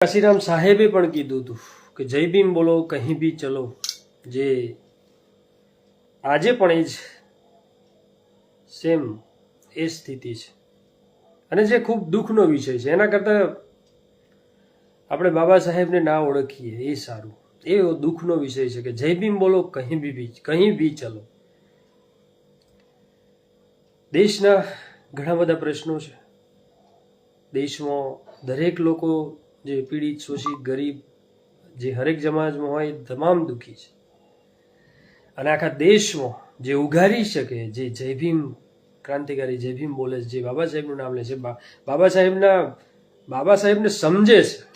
કાશીરામ સાહેબે પણ કીધું હતું કે, જય ભીમ બોલો, કહી ભી ચલો. જે આજે પણ એ જ સેમ એ સ્થિતિ છે. અને જે ખૂબ દુઃખનો વિષય છે, એના કરતાં આપણે બાબા સાહેબને ના ઓળખીએ, એ સારું. એ દુઃખનો વિષય છે કે, જય ભીમ બોલો, કહી બી કહી બી ચલો. દેશના ઘણા બધા પ્રશ્નો છે. દેશમાં દરેક લોકો જે પીડિત, શોષિત, ગરીબ જે હરેક સમાજમાં હોય તમામ દુઃખી છે. અને આખા દેશમાં જે ઉઘારી શકે, જે જય ભીમ ક્રાંતિકારી જય ભીમ બોલે છે, જે બાબા સાહેબનું નામ લે છે બાબા સાહેબના, બાબા સાહેબને સમજે છે,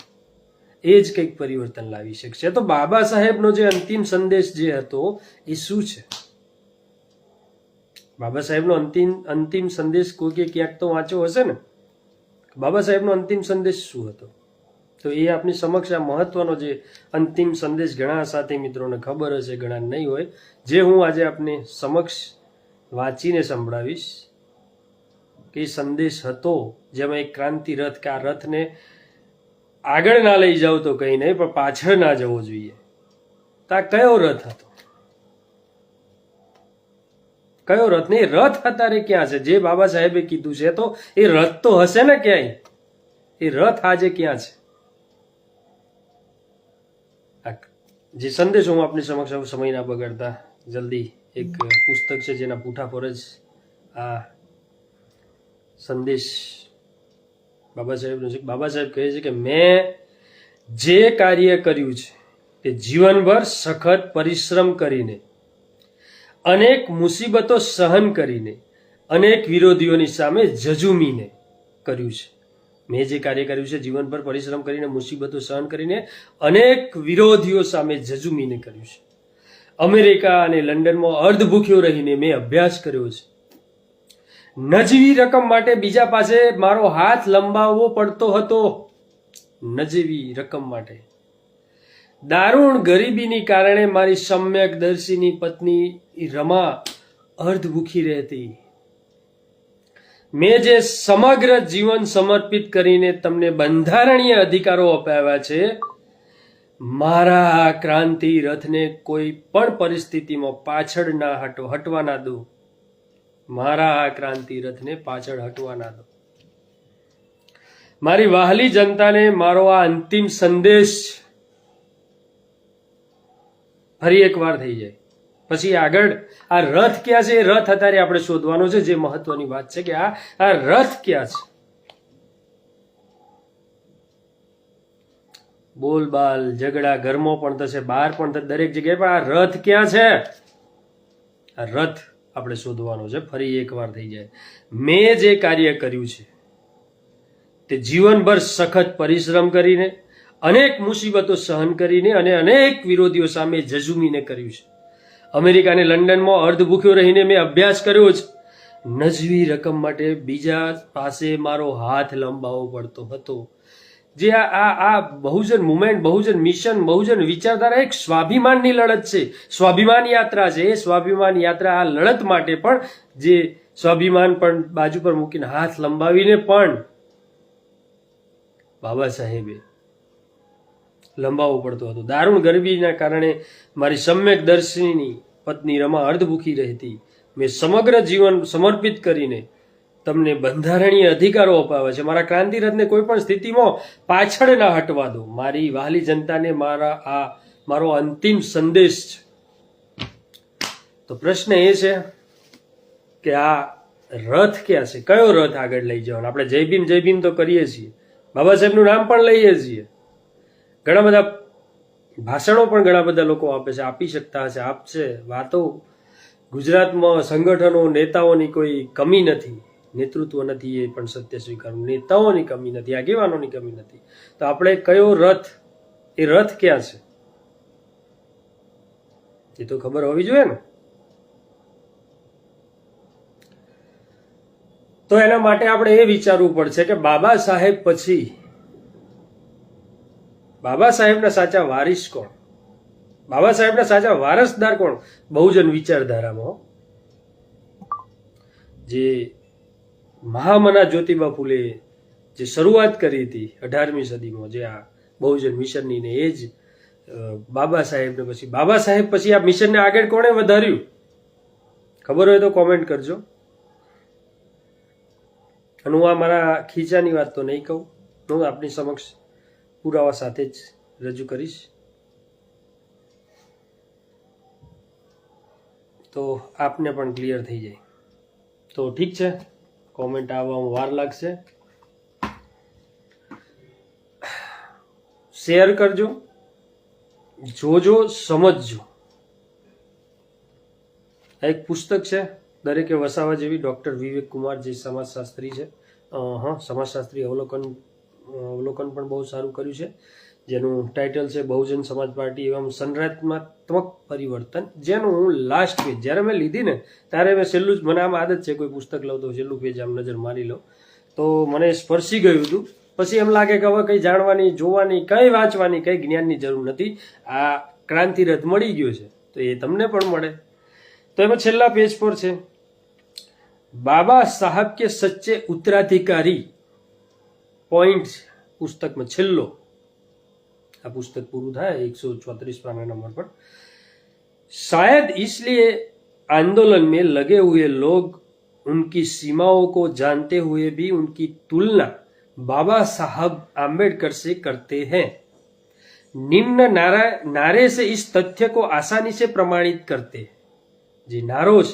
એ જ કંઈક પરિવર્તન લાવી શકશે. તો બાબા સાહેબનો જે અંતિમ સંદેશ જે હતો એ શું છે? બાબા સાહેબનો અંતિમ અંતિમ સંદેશ કોઈકે ક્યાંક તો વાંચ્યો હશે ને? બાબા સાહેબનો અંતિમ સંદેશ શું હતો? તો એ આપની સમક્ષ આ મહત્વનો જે અંતિમ સંદેશ ઘણા સાથી મિત્રોને ખબર હશે, ઘણા નહીં હોય, જે હું આજે આપની સમક્ષ વાંચીને સંભળાવીશ કે સંદેશ હતો, જેમાં એક ક્રાંતિ રથ કે આ રથને આગળ ના લઈ જાવ તો કંઈ નહીં, પણ પાછળ ના જવો જોઈએ. તો આ કયો રથ હતો? કયો રથ? નહીં રથ અત્યારે ક્યાં છે? જે બાબા સાહેબે કીધું છે તો એ રથ તો હશે ને ક્યાંય? એ રથ આજે ક્યાં છે? જે સંદેશ હું આપની સમક્ષ હવે સમય ના બગાડતા જલ્દી એક પુસ્તક છે જેના પૂઠા પર જ આ સંદેશ બાબા સાહેબનો છે. બાબા સાહેબ કહે છે કે મેં જે કાર્ય કર્યું છે તે જીવનભર સખત પરિશ્રમ કરીને, અનેક મુસીબતો સહન કરીને, અનેક વિરોધીઓની સામે જજુમીને કર્યું છે. મેં જે કાર્ય કર્યું છે જીવનભર પરિશ્રમ કરીને, મુસીબતો સહન કરીને, અનેક વિરોધીઓ સામે જજુમીને કર્યું છે. અમેરિકા અને લંડનમાં અર્ધભૂખ્યો રહીને મેં અભ્યાસ કર્યો છે. નજીવી રકમ માટે બીજા પાસે મારો હાથ લંબાવવો પડતો હતો. નજીવી રકમ માટે. દારૂણ ગરીબીની કારણે મારી સમ્યક દર્શીની પત્ની રમા અર્ધભૂખી રહેતી. મેં જે સમગ્ર જીવન સમર્પિત કરીને તમને બંધારણીય અધિકારો અપાવ્યા છે, મારા આ ક્રાંતિ રથને કોઈ પણ પરિસ્થિતિમાં પાછળ ના હટો હટવા ના દો. મારા આ ક્રાંતિ રથને પાછળ હટવા ના દો. મારી વહાલી જનતાને મારો આ અંતિમ સંદેશ ફરી એકવાર થઈ જાય. પછી આગળ આ રથ ક્યાં છે? એ રથ અત્યારે આપણે શોધવાનો છે, જે મહત્વની વાત છે કે આ આ રથ ક્યાં છે? બોલ બાલ, ઝઘડા, ઘરમાં પણ થશે બહાર પણ થશે, દરેક જગ્યાએ પણ આ રથ ક્યાં છે? આ રથ આપણે શોધવાનો છે, ફરી એકવાર થઈ જાય. મેં જે કાર્ય કર્યું છે, તે જીવનભર સખત પરિશ્રમ કરીને, અનેક મુસીબતો સહન કરીને અને અનેક વિરોધીઓ સામે જજુમીને કર્યું છે. અમેરિકા લંડનમાં અર્ધ ભૂખ્યો રહીને મેં અભ્યાસ કર્યો છે નજવી રકમ માટે બીજા પાસે મારો હાથ લંબાવવો પડતો હતો. જે આ આ બહુજન મુમેન્ટ, બહુજન મિશન, બહુજન વિચારધારા એક સ્વાભિમાનની લડત છે. સ્વાભિમાન યાત્રા છે. એ સ્વાભિમાન યાત્રા આ લડત માટે પણ જે સ્વાભિમાન પણ બાજુ પર મૂકીને હાથ લંબાવીને પણ બાબા સાહેબે લંબાવવો પડતો હતો. દારૂણ ગરબીના કારણે મારી સમ્યક દર્શિની પત્ની રમા અર્ધભૂખી રહેતી. મેં સમગ્ર જીવન સમર્પિત કરીને તમને બંધારણીય અધિકારો અપાવ્યા છે. મારા ક્રાંતિરથને કોઈ પણ સ્થિતિમાં પાછળ ના હટવા દો. મારી વહાલી જનતાને મારા આ મારો અંતિમ સંદેશ છે. તો પ્રશ્ન એ છે કે આ રથ ક્યાં છે? કયો રથ આગળ લઈ જવાનો? આપણે જય ભીમ જય ભીમ તો કરીએ છીએ. બાબા સાહેબનું નામ પણ લઈએ છીએ. ઘણા બધા ભાષણો પણ ઘણા બધા લોકો આપે છે, આપી શકતા હશે, આપશે. વાતો ગુજરાતમાં સંગઠનો, નેતાઓની કોઈ કમી નથી, નેતૃત્વ નથી એ પણ સત્ય સ્વીકારવું. નેતાઓની કમી નથી, આગેવાનોની કમી નથી. તો આપણે કયો રથ, એ રથ ક્યાં છે? એ તો ખબર હોવી જોઈએ ને? તો એના માટે આપણે એ વિચારવું પડશે કે બાબા સાહેબ પછી બાબા સાહેબના સાચા વારિસ કોણ? બાબા સાહેબના સાચા વારસદાર કોણ? બહુજન વિચારધારામાં જે મહામના જ્યોતિબા ફૂલે જે શરૂઆત કરી હતી અઢારમી સદીમાં, જે આ બહુજન મિશનની ને એ જ બાબા સાહેબને પછી, બાબા સાહેબ પછી આ મિશનને આગળ કોણે વધાર્યું? ખબર હોય તો કોમેન્ટ કરજો. અને હું આ મારા ખીચાની વાત તો નહીં કહું, હું આપની સમક્ષ પુરાવા સાથે જ રજૂ કરીશ. તો આપને પણ ક્લિયર થઈ જાય. તો ઠીક છે? કોમેન્ટ આવવામાં વાર લાગશે. શેર કરજો. જોજો, સમજજો. આ એક પુસ્તક છે, દરેકે વસાવા જેવી ડૉક્ટર વિવેક કુમાર જે સમાજશાસ્ત્રી છે. હા, સમાજશાસ્ત્રી અવલોકન અવલોકન પણ બહુ સારું કર્યું છે. જેનું ટાઇટલ છે બહુજન સમાજ પાર્ટી એવમ સંરચનાત્મક પરિવર્તન. જેનું હું લાસ્ટ પેજ જ્યારે મેં લીધી ને, ત્યારે મેં છેલ્લું જ, મને આમ આદત છે કોઈ પુસ્તક લઉં તો છેલ્લું પેજ આમ નજર મારી લઉં. તો મને સ્પર્શી ગયું હતું. પછી એમ લાગે કે હવે કંઈ જાણવાની, જોવાની, કંઈ વાંચવાની, કંઈ જ્ઞાનની જરૂર નથી. આ ક્રાંતિરથ મળી ગયો છે. તો એ તમને પણ મળે. તો એમાં છેલ્લા પેજ પર છે. બાબા સાહેબ કે સચ્ચે ઉત્તરાધિકારી पॉइंट पुस्तक में छिल्लो। आ पुस्तक પૂરું था, एक सौ પાના नंबर पर। शायद इसलिए आंदोलन में लगे हुए लोग उनकी सीमाओं को जानते हुए भी उनकी तुलना बाबा साहब आम्बेडकर से करते हैं। निम्न नारा, नारे से इस तथ्य को आसानी से प्रमाणित करते हैं। जी नारोज,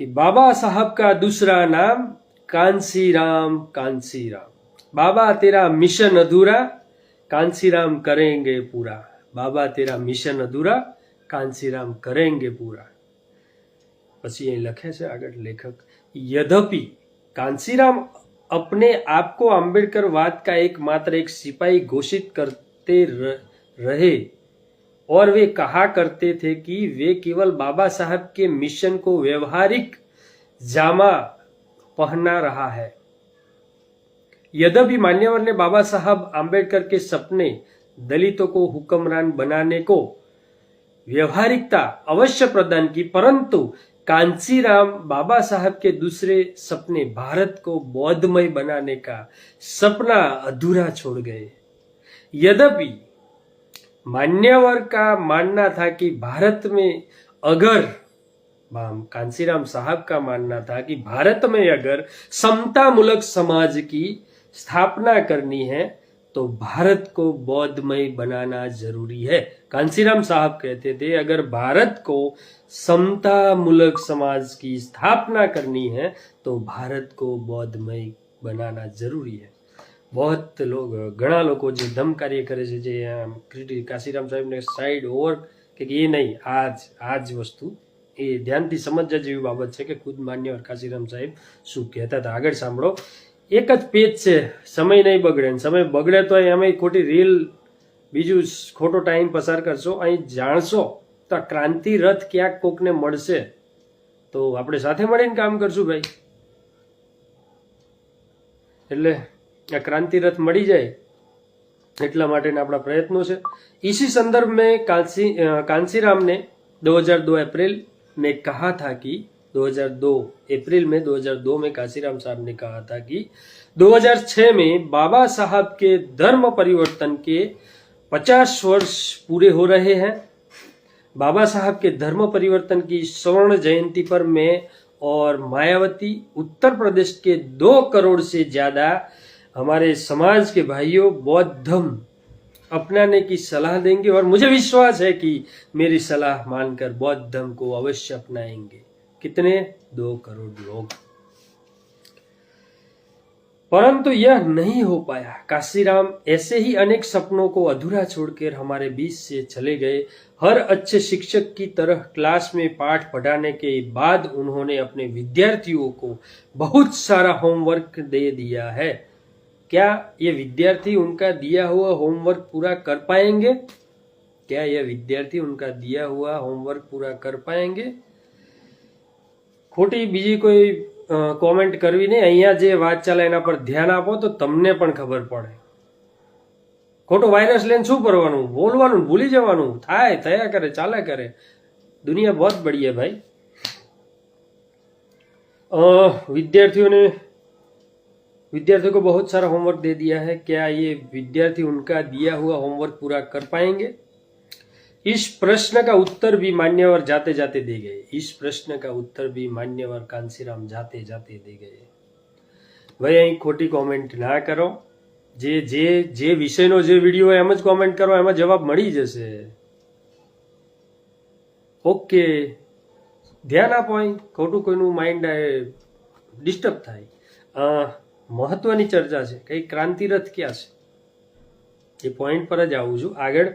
कि बाबा साहब का दूसरा नाम कांसी राम कांसी राम बाबा तेरा मिशन अधूरा कांसी राम करेंगे पूरा बाबा तेरा मिशन अधूरा कांसी राम करेंगे पूरा પછી અહીં લખે છે આગળ લેખક यद्यपि कांसीराम अपने आप को आम्बेडकरवाद का एकमात्र एक सिपाही घोषित करते र- रहे और वे कहा करते थे कि वे केवल बाबा साहब के मिशन को व्यवहारिक जामा पहना रहा है। यद्यपि मान्यवर ने बाबा साहब आम्बेडकर के सपने दलितों को हुक्मरान बनाने को व्यवहारिकता अवश्य प्रदान की, परंतु कांसीराम बाबा साहब के दूसरे सपने भारत को बौद्धमय बनाने का सपना अधूरा छोड़ गए। यद्यपि मान्यवर का मानना था कि भारत में अगर कांसीराम साहब का मानना था कि भारत में अगर समता मूलक समाज की स्थापना करनी है तो भारत को बौद्धमय बनाना जरूरी है कांसीराम साहब कहते थे अगर भारत को समता मूलक समाज की स्थापना करनी है तो भारत को बौद्धमय बनाना जरूरी है बहुत लोग ઘણા લોકો જે ધમ કાર્ય કરે છે જે આમ ક્રિટિ- કાશીરામ સાહેબને સાઈડ ઓવર કે એ નહીં આ જ આ જ વસ્તુ એ ધ્યાનથી સમજવા જેવી બાબત છે કે ખુદ માન્ય અરકાશીરામ સાહેબ શું કહેતા હતા. આગળ સાંભળો. એક જ પેજ છે, સમય નહીં બગડે સમય બગડે તો એમાં ખોટી રીલ, બીજું ખોટો ટાઈમ પસાર કરશો. અહીં જાણશો તો ક્રાંતિ રથ ક્યાંક કોકને મળશે. તો આપણે સાથે મળીને કામ કરશું ભાઈ. એટલે આ ક્રાંતિ રથ મળી જાય એટલા માટેના આપણા પ્રયત્નો છે. ઈસી સંદર્ભ મેં કાંસી કાંસીરામને દો હજાર દો એપ્રિલ में कहा था कि 2002 अप्रैल में 2002 में कांसीराम साहब ने कहा था कि 2006 में बाबा साहब के धर्म परिवर्तन के 50 वर्ष पूरे हो रहे हैं। बाबा साहब के धर्म परिवर्तन की स्वर्ण जयंती पर मैं और मायावती उत्तर प्रदेश के दो करोड़ से ज़्यादा हमारे समाज के भाइयों बौद्ध धर्म अपनाने की सलाह देंगे और मुझे विश्वास है कि मेरी सलाह मानकर बौद्ध धर्म को अवश्य अपनाएँगे। कितने? दो करोड़ लोग। परंतु यह नहीं हो पाया। काशीराम ऐसे ही अनेक सपनों को अधूरा छोड़कर हमारे बीच से चले गए। हर अच्छे शिक्षक की तरह क्लास में पाठ पढ़ाने के बाद उन्होंने अपने विद्यार्थियों को बहुत सारा होमवर्क दे दिया है। क्या ये विद्यार्थी उनका दिया हुआ होमवर्क पूरा कर पाएंगे क्या यह विद्यार्थी उनका दिया हुआ होमवर्क पूरा कर पाएंगे ખોટી બીજી કોઈ કોમેન્ટ કરવી નહીં અહીંયા જે વાત ચાલે એના પર ધ્યાન આપો તો તમને પણ ખબર પડે ખોટો વાયરસ લઈને શું કરવાનું બોલવાનું ભૂલી જવાનું થાય થયા કરે ચાલે કરે દુનિયા બહુ બડી હે ભાઈ અ, વિદ્યાર્થીઓને विद्यार्थियों को बहुत सारा होमवर्क दे दिया है क्या ये विद्यार्थी उनका दिया हुआ होमवर्क पूरा कर पाएंगे इस प्रश्न का उत्तर भी मान्यवर जाते जाते दे गए इस प्रश्न का उत्तर भी मान्यवर कांसीराम जाते जाते दे गए ભાઈ અહીં ખોટી કોમેન્ટ ના કરો જે જે જે વિષયનો જે વિડીયો હોય એમ જ કોમેન્ટ કરો એમાં જવાબ મળી જશે ઓકે ધ્યાન આપો અહીં ખોટું કોઈનું માઇન્ડ ડિસ્ટર્બ થાય અ, મહત્વની ચર્ચા છે કઈ ક્રાંતિરથ ક્યાં છે ये पॉइंट पर જ આવું છું આગળ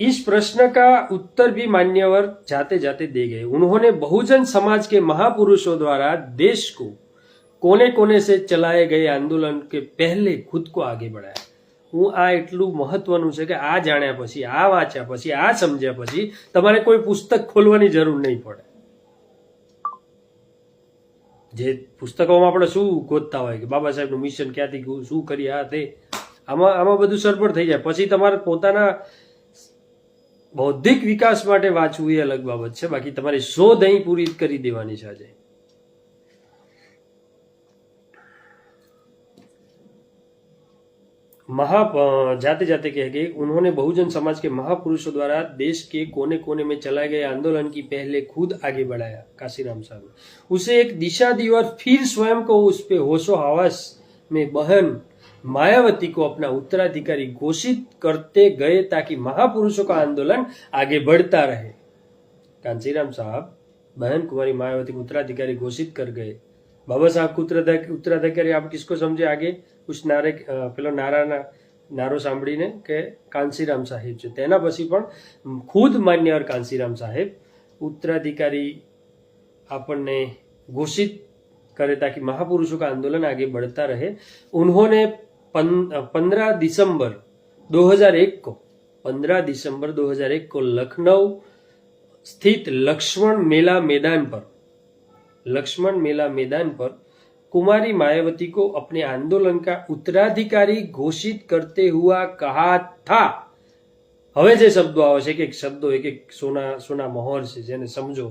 इस प्रश्न का उत्तर भी मान्यवर जाते जाते दे गए उन्होंने बहुजन समाज के महापुरुषों द्वारा देश को कोने कोने से चलाए गए आंदोलन के पहले खुद को आगे बढ़ाया હું આ એટલું મહત્વનું છે કે આ જાણ્યા પછી આ વાંચ્યા પછી આ સમજ્યા પછી તમારે કોઈ પુસ્તક ખોલવાની જરૂર નહીં પડે જે પુસ્તકોમાં આપણે શું ગોતતા હોય કે બાબા સાહેબનું મિશન ક્યાંથી શું કરી આ તે. આમાં આમાં બધું સરભર થઈ જાય. પછી તમારે પોતાના બૌદ્ધિક વિકાસ માટે વાંચવું એ અલગ બાબત છે. બાકી તમારી શોધ અહીં પૂરી કરી દેવાની છે આજે. महा जाते जाते कह गए उन्होंने बहुजन समाज के महापुरुषों द्वारा देश के कोने कोने में चलाए गए आंदोलन की पहले खुद आगे बढ़ाया, काशीराम साहब। उसे एक दिशा दी और फिर स्वयं को उस पे होशो हवास में बहन मायावती को अपना उत्तराधिकारी घोषित करते गए ताकि महापुरुषों का आंदोलन आगे बढ़ता रहे। कांसीराम साहब बहन कुमारी मायावती को उत्तराधिकारी घोषित कर गए। बाबा साहब को उत्तराधिकारी आप किसको समझे आगे? કુછ નારે પેલો નારાના નારો સાંભળીને કે કાંસીરામ સાહેબ છે. તેના પછી પણ ખુદ માન્યવર કાંસીરામ સાહેબ ઉત્તરાધિકારી આપણને ઘોષિત કરે તાકી મહાપુરુષો કા આંદોલન આગે बढ़ता રહે. ઉન્હોને પંદરા દિસંબર દો હજાર એક કો 2001 को દો હજાર એક કો लखनऊ સ્થિત લક્ષ્મણ મેલા મેદાન પર, લક્ષ્મણ મેલા મેદાન પર कुमारी मायावती को अपने आंदोलन का उत्तराधिकारी घोषित करते हुआ कहा था હવે જે શબ્દો આવે છે એક એક શબ્દો એક એક સોના સોના મોહર છે જેને સમજો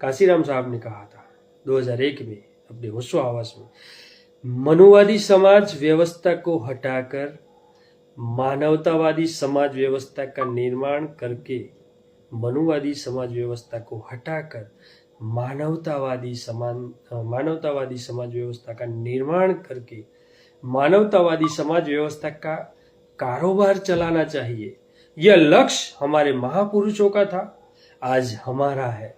काशीराम साहब ने कहा था 2001 में अपने होशो आवास में मनुवादी समाज व्यवस्था को हटाकर मानवतावादी समाज व्यवस्था का निर्माण करके मनुवादी समाज व्यवस्था को हटाकर मानवतावादी समान मानवतावादी समाज व्यवस्था का निर्माण करके मानवतावादी समाज व्यवस्था का कारोबार चलाना चाहिए। यह लक्ष्य हमारे महापुरुषों का था, आज हमारा है।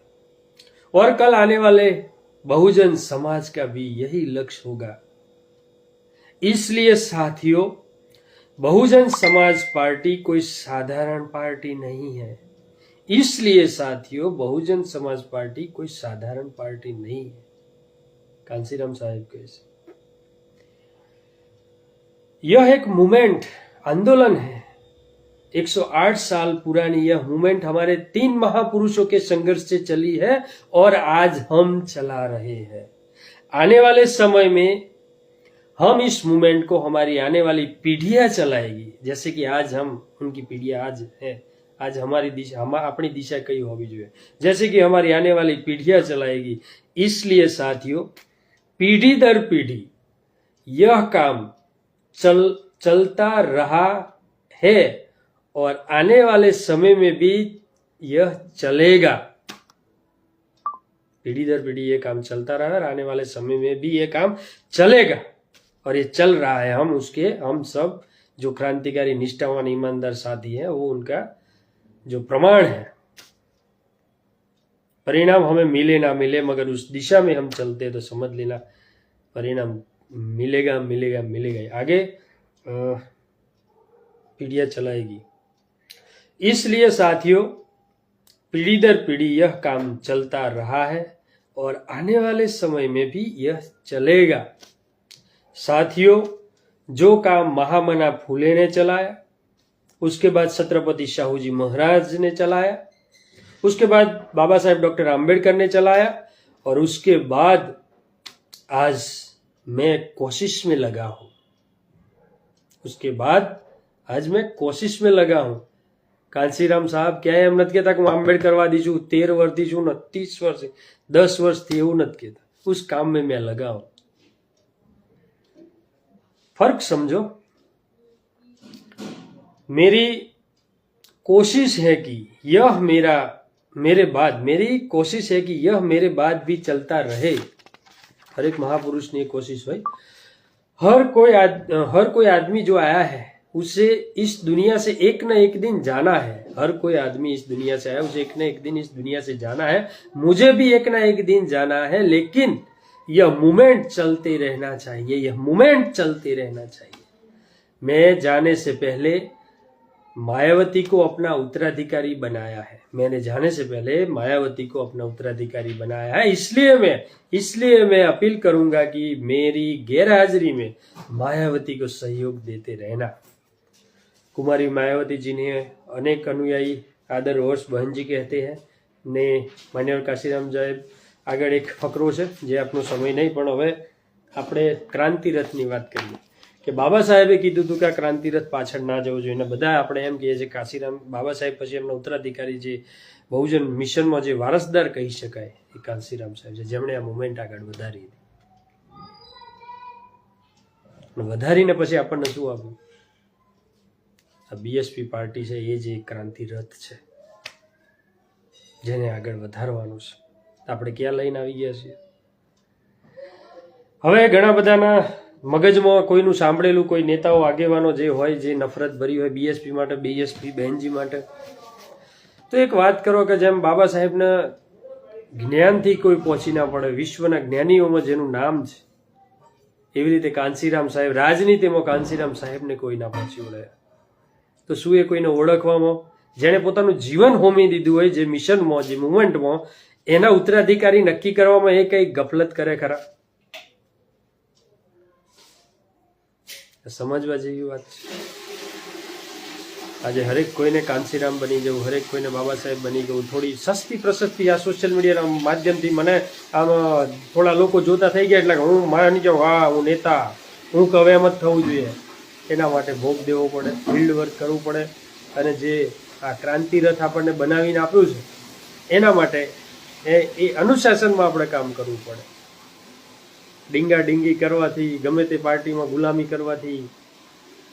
और कल आने वाले बहुजन समाज का भी यही लक्ष्य होगा। इसलिए साथियों, बहुजन समाज पार्टी कोई साधारण पार्टी नहीं है। इसलिए साथियों, बहुजन समाज पार्टी कोई साधारण पार्टी नहीं है। कांसीराम साहेब कैसे यह एक मूवमेंट आंदोलन है। 108 साल पुरानी यह मूवमेंट हमारे तीन महापुरुषों के संघर्ष से चली है और आज हम चला रहे हैं। आने वाले समय में हम इस मूवमेंट को हमारी आने वाली पीढ़ियाँ चलाएगी। जैसे कि आज हम, उनकी पीढ़ियाँ आज है। आज हमारी दिशा, हम, अपनी दिशा कई होगी जो है। जैसे कि हमारी आने वाली पीढ़ियाँ चलाएगी। इसलिए साथियों, पीढ़ी दर पीढ़ी, यह काम चल, चलता रहा है और आने वाले समय में भी यह चलेगा। पीढ़ी दर पीढ़ी ये काम चलता रहा और आने वाले समय में भी ये काम चलेगा। और ये चल रहा है। हम उसके, हम सब जो क्रांतिकारी, निष्ठावान, ईमानदार साथी हैं, वो उनका जो प्रमाण है, परिणाम हमें मिले ना मिले, मगर उस दिशा में हम चलते हैं तो समझ लेना, परिणाम मिलेगा मिलेगा मिलेगा। आगे पीढ़ियाँ चलाएगी। इसलिए साथियों, पीढ़ी दर पीढ़ी यह काम चलता रहा है और आने वाले समय में भी यह चलेगा। साथियों, जो काम महामना फूले ने चलाया उसके बाद छत्रपति शाहू जी महाराज ने चलाया उसके बाद बाबा साहेब डॉक्टर आम्बेडकर ने चलाया और उसके बाद आज मैं कोशिश में लगा हूं उसके बाद आज मैं कोशिश में लगा हूं કાંસીરામ સાહેબ ક્યાંય એમ નથી કહેતા કે હું આંબેડકરવાદી છું તેર વર્ષથી છું ને ત્રીસ વર્ષ દસ વર્ષથી એવું નથી કહેતા ઉસ કામ મેં મેં લગા હું फर्क समझो मेरी कोशिश है कि यह मेरा मेरे बाद मेरी कोशिश है कि यह मेरे बाद भी चलता रहे। हर एक महापुरुष ने कोशिश भाई। हर कोई आद, हर कोई आदमी जो आया है उसे इस दुनिया से एक न एक दिन जाना है। हर कोई आदमी इस दुनिया से आया उसे एक न एक दिन इस दुनिया से जाना है। मुझे भी एक ना एक दिन जाना है लेकिन यह मूमेंट चलते रहना चाहिए यह मूमेंट चलते रहना चाहिए। मैं जाने से पहले मायावती को अपना उत्तराधिकारी बनाया है मैंने जाने से पहले मायावती को अपना उत्तराधिकारी बनाया है इसलिए मैं इसलिए मैं अपील करूंगा कि मेरी गैरहाजिरी में मायावती को सहयोग देते रहना कुमारी मायावती जी ने अनेक अनुयायी आदर वर्ष बहन जी कहते हैं ને માન્યવર કાશીરામ સાહેબ આગળ એક ફકરો છે જે આપનો સમય નહીં પણ હવે આપણે ક્રાંતિ રથની વાત કરીએ કે બાબા સાહેબે કીધું હતું કે આ ક્રાંતિરથ પાછળ ના જવું જોઈએ. બધા આપણે એમ કહીએ છીએ કાશીરામ બાબા સાહેબ પછી એમના ઉત્તરાધિકારી જે બહુજન મિશનમાં જે વારસદાર કહી શકાય એ કાશીરામ સાહેબ છે, જેમણે આ મુમેન્ટ આગળ વધારી હતી. વધારીને પછી આપણને શું આપ્યું આ બીએસપી પાર્ટી છે, એ જે ક્રાંતિ રથ છે, જેને આગળ વધારવાનું છે. આપણે ક્યાં લઈને આવી ગયા છીએ? હવે ઘણા બધાના મગજમાં કોઈનું સાંભળેલું, કોઈ નેતાઓ આગેવાનો જે હોય, જે નફરત ભરી હોય બીએસપી માટે બીએસપી બહેનજી માટે. તો એક વાત કરો કે જેમ બાબા સાહેબના જ્ઞાનથી કોઈ પહોંચી ના પડે, વિશ્વના જ્ઞાનીઓમાં જેનું નામ છે, એવી રીતે કાંસીરામ સાહેબ, રાજનીતિમાં કાંસીરામ સાહેબને કોઈ ના પહોંચી વળે. તો શું એ કોઈને ઓળખવામાં? જેણે પોતાનું જીવન હોમી દીધું હોય, જે મિશનમાં, જે મુવમેન્ટમાં, એના ઉત્તરાધિકારી નક્કી કરવામાં એ કંઈ ગફલત કરે ખરા? સમજવા જેવી વાત છે. આજે હરેક કોઈને કાંસીરામ બની જવું હરેક કોઈને બાબા સાહેબ બની ગયું, થોડી સસ્તી પ્રશસ્તિ આ સોશિયલ મીડિયાના માધ્યમથી મને આમ, થોડા લોકો જોતા થઈ ગયા એટલે હું માની જાઉં હા હું નેતા, હું કવે એમ જ થવું જોઈએ. એના માટે ભોગ દેવો પડે ફિલ્ડ વર્ક કરવું પડે અને જે આ ક્રાંતિ રથ આપણને બનાવીને આપ્યું છે, એના માટે એ અનુશાસનમાં આપણે કામ કરવું પડે. ડીંગા ડીંગી કરવાથી, ગમે તે પાર્ટીમાં ગુલામી કરવાથી,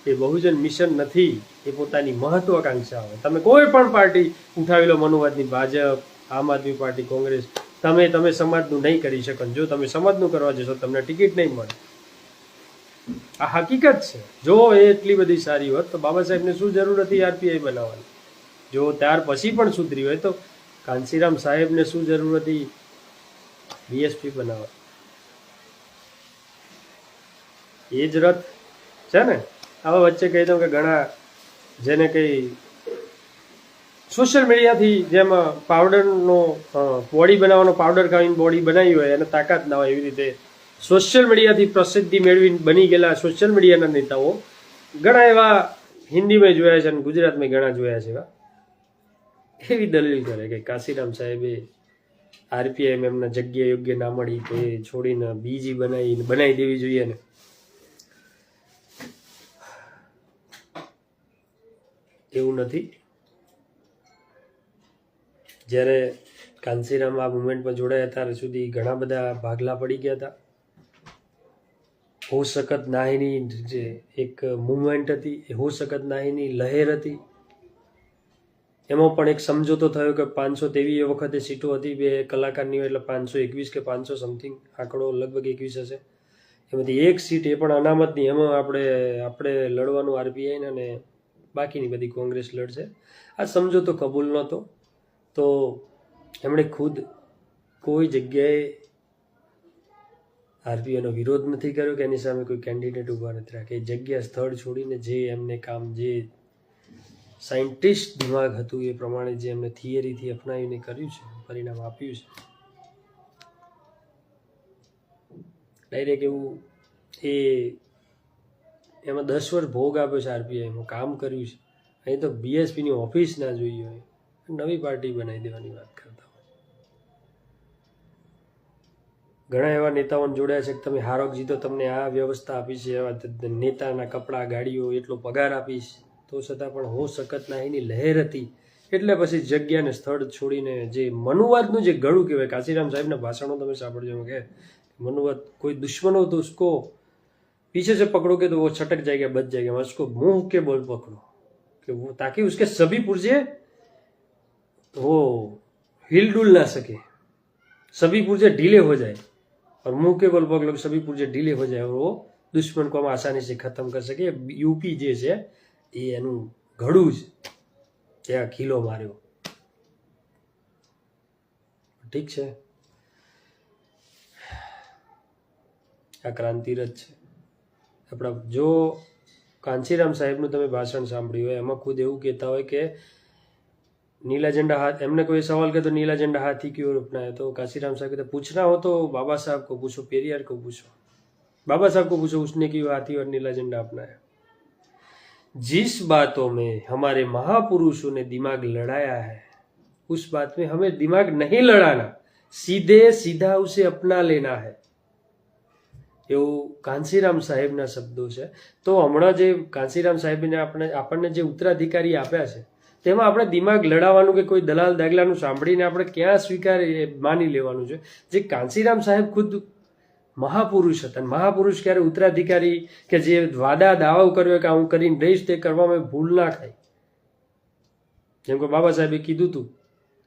એ બહુજન મિશન નથી, એ પોતાની મહત્વાકાંક્ષા હોય. તમે કોઈ પણ પાર્ટી ઉઠાવી લો મનુવાદની ભાજપ, આમ આદમી પાર્ટી, કોંગ્રેસ, તમે તમે સમાજનું નહીં કરી શકો જો તમે સમાજનું કરવા જશો, તમને ટિકિટ નહીં મળે. આ હકીકત છે. જો એ એટલી બધી સારી હોત, તો બાબા સાહેબને શું જરૂર હતી આરપીઆઈ બનાવવાની? જો ત્યાર પછી પણ સુધરી હોય, તો કાંસીરામ સાહેબને શું જરૂર હતી? બીએસપી બનાવવા. એ જ રથ છે ને? આવા વચ્ચે કહી દઉં કે ઘણા જેને કંઈ સોશિયલ મીડિયાથી જેમ પાવડરનો બોડી બનાવવાનો પાવડર ખાવીને બોડી બનાવી હોય અને તાકાત ના હોય એવી રીતે સોશિયલ મીડિયાથી પ્રસિદ્ધિ મેળવી બની ગયેલા સોશિયલ મીડિયાના નેતાઓ, ઘણા એવા હિન્દીમાં જોયા છે અને ગુજરાતમાં ઘણા જોયા છે એવા. એવી દલીલ કરે કે કાશીરામ સાહેબે આરપીઆઈ એમના જગ્યા યોગ્ય ના મળી તો એ છોડીને બીજી બનાવી બનાવી દેવી જોઈએ ને. એવું નથી. જ્યારે કાંસીરામ આ મુમેન્ટમાં જોડાયા ત્યારે સુધી ઘણા બધા ભાગલા પડી ગયા હતા. હો સકત નાહીની જે એક મુવમેન્ટ હતી, એ હો સકત નાહીની લહેર હતી. એમાં પણ એક સમજોતો થયો કે પાંચસો તેવી એ વખતે સીટો હતી, બે કલાકારની હોય એટલે પાંચસો એકવીસ કે પાંચસો સમથિંગ આંકડો લગભગ એકવીસ હશે. એમાંથી એક સીટ એ પણ અનામતની, એમાં આપણે આપણે લડવાનું આરબીઆઈને અને બાકીની બધી કોંગ્રેસ લડશે. આ સમજો તો કબૂલ નહોતો. તો એમણે ખુદ કોઈ જગ્યાએ આરપીઓનો વિરોધ નથી કર્યો કે એની સામે કોઈ કેન્ડિડેટ ઊભા નથી રાખ્યા. એ જગ્યા, સ્થળ છોડીને જે એમને કામ, જે સાયન્ટિસ્ટ દિમાગ હતું એ પ્રમાણે જે એમને થિયરીથી અપનાવીને કર્યું છે, પરિણામ આપ્યું છે. ડાયરેક્ટ એવું એ એમાં દસ વર્ષ ભોગ આપ્યો છે આરપીઆઈમાં કામ કર્યું છે. અહીં તો બીએસપીની ઓફિસ ના જોઈ હોય. નવી પાર્ટી બનાવી દેવાની વાત કરતા હોય. ઘણા એવા નેતાઓને જોડ્યા છે કે તમે હારોક જીતો, તમને આ વ્યવસ્થા આપી છે, એવા નેતાના કપડાં, ગાડીઓ, એટલો પગાર આપીશ. તો છતાં પણ હો સખત નાહીની લહેર હતી. એટલે પછી જગ્યાને સ્થળ છોડીને જે મનુવાદનું જે ગળું કહેવાય, કાશીરામ સાહેબના ભાષણો તમે સાંભળજો કે મનુવાદ કોઈ દુશ્મનો તો ઉસકો पीछे से पकड़ोगे तो वो छटक जाएगा बच जाएगा मैं उसको मुंह के बोल पकड़ो कि वो ताकि उसके सभी पुर्जे वो हिल डुल ना सके सभी पुर्जे ढीले हो जाए और मुंह के बल पकड़ो कि सभी पुर्जे ढीले हो जाए और वो દુશ્મન को हम आसानी से खत्म कर सके યુપી જે છે એ એનું ઘડું છે ત્યાં ખીલો માર્યો ઠીક છે આ ક્રાંતિરથ છે આપણા જો કાંચીરામ સાહેબનું તમે ભાષણ સાંભળ્યું હોય એમાં ખુદ એવું કહેતા હોય કે नीला झंडा हाथ एमने कोई सवाल किया तो नीला झंडा हाथी की ओर अपनाया तो काशीराम साहब कहते पूछना हो तो बाबा साहब को पूछो पेरियार को पूछो बाबा साहब को पूछो उसने क्यों हाथी और नीला झंडा अपनाया जिस बातों में हमारे महापुरुषों ने दिमाग लड़ाया है उस बात में हमें दिमाग नहीं लड़ाना सीधे सीधा उसे अपना लेना है એવું કાંસીરામ સાહેબના શબ્દો છે. તો હમણાં જે કાંસીરામ સાહેબને આપણે આપણને જે ઉત્તરાધિકારી આપ્યા છે, તેમાં આપણે દિમાગ લડાવવાનું કે કોઈ દલાલ દાગલાનું સાંભળીને આપણે ક્યાં સ્વીકારી માની લેવાનું છે? જે કાંસીરામ સાહેબ ખુદ મહાપુરુષ હતા મહાપુરુષ ક્યારે ઉત્તરાધિકારી કે જે વાદા દાવો કર્યો કે હું કરીને રહીશ તે કરવામાં ભૂલ ના થાય. જેમ કે બાબા સાહેબે કીધું હતું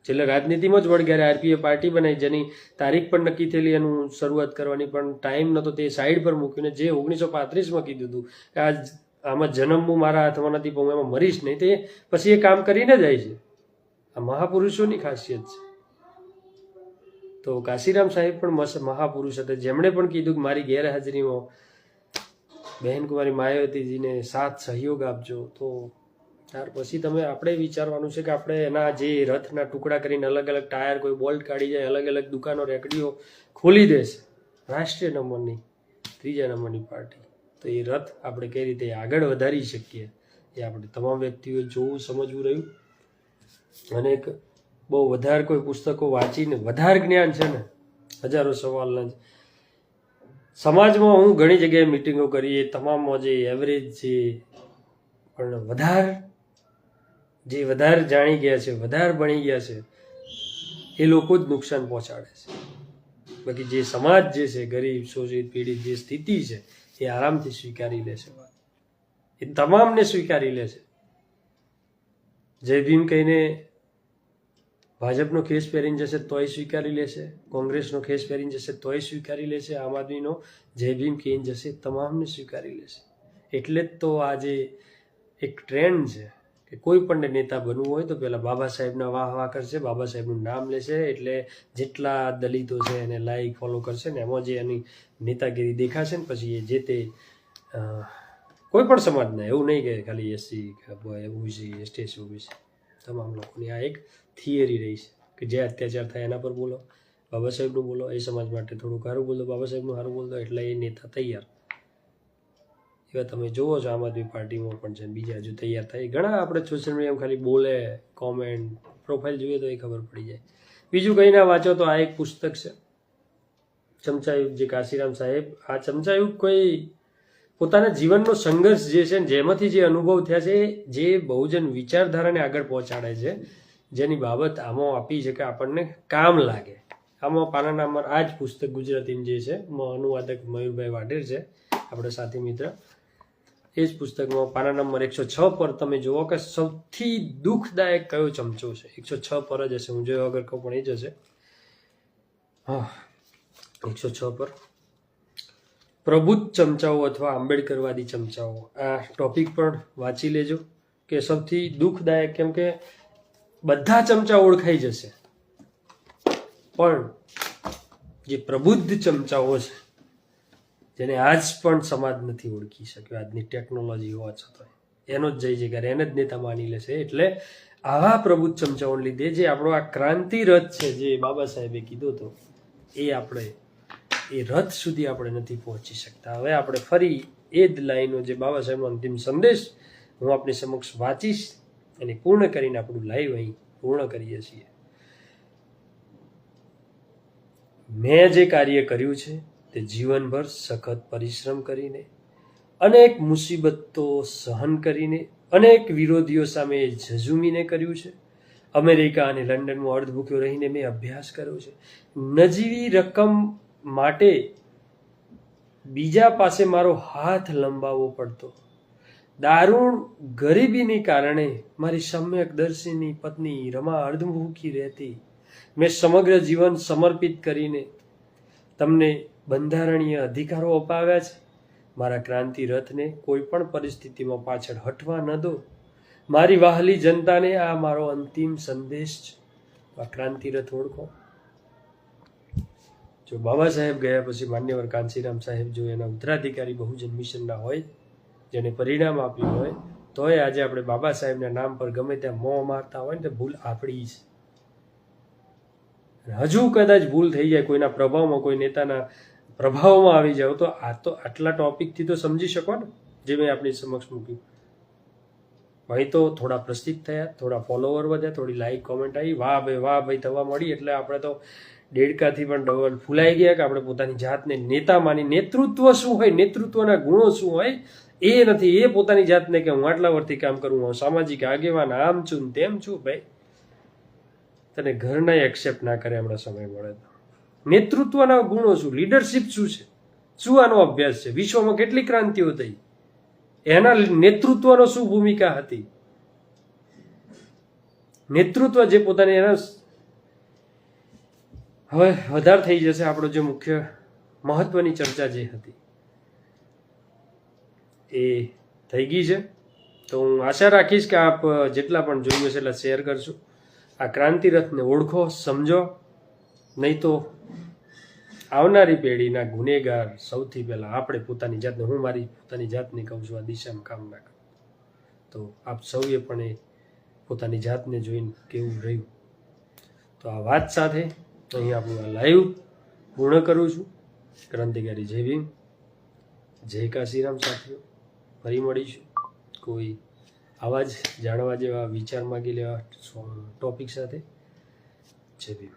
છેલ્લે રાજનીતિમાં જ વળગ્યારે આરપીએ પાર્ટી બનાવી જેની તારીખ પણ નક્કી થયેલી, એનું શરૂઆત કરવાની પણ ટાઈમ નહોતો, તે સાઈડ પર મૂકીને જે ઓગણીસો પાંત્રીસમાં કીધું હતું કે આ આમાં જન્મ હું મારા હાથમાં નથી, પણ હું એમાં મરીશ નહીં, તે પછી એ કામ કરીને જાય છે. આ મહાપુરુષોની ખાસિયત છે. તો કાશીરામ સાહેબ પણ મહાપુરુષ હતા. જેમણે પણ કીધું કે મારી ગેરહાજરીમાં બહેન કુમારી માયાવતીજીને સાથ સહયોગ આપજો, તો ત્યાર પછી તમે આપણે વિચારવાનું છે કે આપણે એના જે રથના ટુકડા કરીને અલગ અલગ ટાયર, કોઈ બોલ્ટ કાઢી જાય અલગ અલગ દુકાનો, રેકડીઓ ખોલી દેશે. રાષ્ટ્રીય નંબરની ત્રીજા નંબરની પાર્ટી. તો એ રથ આપણે કઈ રીતે આગળ વધારી શકીએ, એ આપણે તમામ વ્યક્તિઓએ જોવું, સમજવું રહ્યું. અને એક બહુ વધારે કોઈ પુસ્તકો વાંચીને વધારે જ્ઞાન છે ને, હજારો સવાલના સમાજમાં હું ઘણી જગ્યાએ મિટિંગો કરી એ તમામમાં જે એવરેજ છે પણ વધારે જે વધારે જાણી ગયા છે, વધારે ભણી ગયા છે, એ લોકો જ નુકસાન પહોંચાડે છે. બાકી જે સમાજ જે છે, ગરીબ, શોષિત, પીડિત જે સ્થિતિ છે, એ આરામથી સ્વીકારી લે છે એ તમામને સ્વીકારી લે છે. જય ભીમ કહીને ભાજપનો ખેસ પહેરીને જશે તોય સ્વીકારી લેશે કોંગ્રેસનો ખેસ પહેરીને જશે તોય સ્વીકારી લેશે આમ આદમીનો જય ભીમ કહીને જશે તમામને સ્વીકારી લેશે એટલે જ તો આજે એક ટ્રેન્ડ છે કે કોઈ પણ નેતા બનવું હોય તો પહેલાં બાબા સાહેબના વાહ વાહ કરશે, બાબા સાહેબનું નામ લેશે, એટલે જેટલા દલિતો છે એને લાઈક ફોલો કરશે ને એમાં જે એની નેતાગીરી દેખાશે ને પછી એ જે તે કોઈ પણ સમાજના, એવું નહીં કે ખાલી SC OBC ST SC OBC. તમામ લોકોની આ એક થિયરી રહી છે કે જે અત્યાચાર થાય એના પર બોલો. બાબા સાહેબનું બોલો, એ સમાજ માટે થોડું સારું બોલો, બાબા સાહેબનું સારું બોલો, એટલે એ નેતા તૈયાર. એવા તમે જુઓ છો આમ આદમી પાર્ટીમાં પણ છે બીજા હજુ તૈયાર થાય. ઘણા આપણે સોશિયલ મીડિયામાં ખાલી બોલે કોમેન્ટ પ્રોફાઇલ જોઈએ તો એ ખબર પડી જાય. બીજું કંઈ ના વાંચો તો આ એક પુસ્તક છે. ચમચાયુગ જે કાશીરામ સાહેબ, આ ચમચાયુગ કોઈ પોતાના જીવનનો સંઘર્ષ જે છે જેમાંથી જે અનુભવ થયા છે જે બહુજન વિચારધારાને આગળ પહોંચાડે છે, જેની બાબત આમાં આપી છે કે આપણને કામ લાગે. આમાં પાના નંબર આ જ પુસ્તક ગુજરાતીનું જે છે અનુવાદક મયુરભાઈ વાઢેર છે, આપણે સાથી મિત્ર. એ જ પુસ્તકમાં પાના નંબર એકસો છ પર તમે જુઓ કે સૌથી દુઃખદાયક કયો ચમચો છે? એકસો છ પર જ હશે. હું જોયો વગર કહું પણ એ જ હશે. હા. એકસો છ પર. પ્રબુદ્ધ ચમચાઓ અથવા આંબેડકરવાદી ચમચાઓ. આ ટોપિક પણ વાંચી લેજો કે સૌથી દુઃખદાયક કેમ કે બધા ચમચા ઓળખાઈ જશે. પણ જે પ્રબુદ્ધ ચમચાઓ છે જેને આજ પણ સમાજ નથી ઓળખી શક્યો. આજની ટેકનોલોજી હોવા છતાં. એનો જ જય જયકાર. એને જ નેતા માની લેશે. એટલે આવા પ્રબુદ્ધ ચમચાઓને લીધે જે આપણો આ ક્રાંતિ રથ છે, જે બાબા સાહેબે કીધો હતો, એ આપણે, એ રથ સુધી આપણે નથી પહોંચી શકતા. હવે આપણે ફરી એ જ લાઈનો જે બાબા સાહેબનો અંતિમ સંદેશ હું આપની સમક્ષ વાંચીશ અને પૂર્ણ કરીને આપણું લાઈવ અહીં પૂર્ણ કરીએ છીએ. મેં જે કાર્ય કર્યું છે તે જીવનભર સખત પરિશ્રમ કરીને, અનેક મુસીબતો સહન કરીને, અનેક વિરોધીઓ સામે ઝઝુમીને કર્યું છે. અમેરિકા અને લંડનમાં અર્ધભૂખ્યો રહીને મેં અભ્યાસ કર્યો છે. નજીવી રકમ માટે બીજા પાસે મારો હાથ લંબાવવો પડતો. દારૂણ ગરીબીની કારણે મારી સમ્યક દર્શીની પત્ની રમા અર્ધમુખી રહેતી. મેં સમગ્ર જીવન સમર્પિત કરીને તમને બંધારણીય અધિકારો અપાવ્યા છે. મારા ક્રાંતિ રથને કોઈ પણ પરિસ્થિતિમાં પાછળ હટવા ન દો. મારી વાહલી જનતાને આ મારો અંતિમ સંદેશ છે. આ ક્રાંતિ રથ ઓળખો. જો બાબા સાહેબ ગયા પછી માન્યવર કાંચીરામ સાહેબ જો એના ઉત્તરાધિકારી બહુજન મિશનના હોય, જેને પરિણામ આપ્યું હોય, તોય આજે આપણે બાબા સાહેબના નામ પર ગમે ત્યાં મોં મારતા હોય ને તો ભૂલ આપણી છે હજુ કદાચ ભૂલ થઈ જાય, કોઈના પ્રભાવમાં કોઈ નેતાના પ્રભાવમાં આવી જાવ તો આ તો આટલા ટોપિકથી તો સમજી શકો ને, જે મેં આપણી સમક્ષ મૂક્યું. ભાઈ તો થોડા પ્રસિદ્ધ થયા, થોડા ફોલોવર વધ્યા, થોડી લાઈક કોમેન્ટ આવી. વાહ ભાઈ વાહ ભાઈ, થવા મળી. એટલે આપણે તો દેડકાથી પણ ડબલ ફૂલાઈ ગયા કે આપણે પોતાની જાતને નેતા માની નેતૃત્વ શું હોય, નેતૃત્વના ગુણો શું હોય, એ નથી. એ પોતાની જાતને કે હું આટલા વર્ષથી કામ કરું, હું સામાજિક આગેવાન, આમ છું તેમ છું. ભાઈ, તને ઘરના એક્સેપ્ટ ના કરે હમણાં સમય મળે તો. નેતૃત્વના ગુણો શું? લીડરશિપ શું છે? શું આનો અભ્યાસ છે? વિશ્વમાં કેટલી ક્રાંતિઓ થઈ? એના નેતૃત્વનો શું ભૂમિકા હતી? નેતૃત્વ જે પોતાની એના હવે વધારે થઈ જશે આપણો જે મુખ્ય મહત્વની ચર્ચા જે હતી. એ થઈ ગઈ છે. તો હું આશા રાખીશ કે આપ જેટલા પણ જોયું હશે એટલા શેર કરશો. આ ક્રાંતિ રથને ઓળખો, સમજો. નહીં તો આવનારી પેઢીના ગુનેગાર સૌથી પહેલાં આપણે પોતાની જાતને, હું મારી પોતાની જાતને કહું છું, આ દિશામાં કામ ના કરું. તો આપ સૌએ પણ એ પોતાની જાતને જોઈને કેવું રહ્યું. તો આ વાત સાથે અહીં આપણું આ લાઈવ પૂર્ણ કરું છું. ક્રાંતિકારી જય ભીમ, જય કાશીરામ સાથીઓ. ફરી મળીશું. કોઈ આવા જ જાણવા જેવા વિચાર માગી લેવા ટોપિક સાથે. જય ભીમ.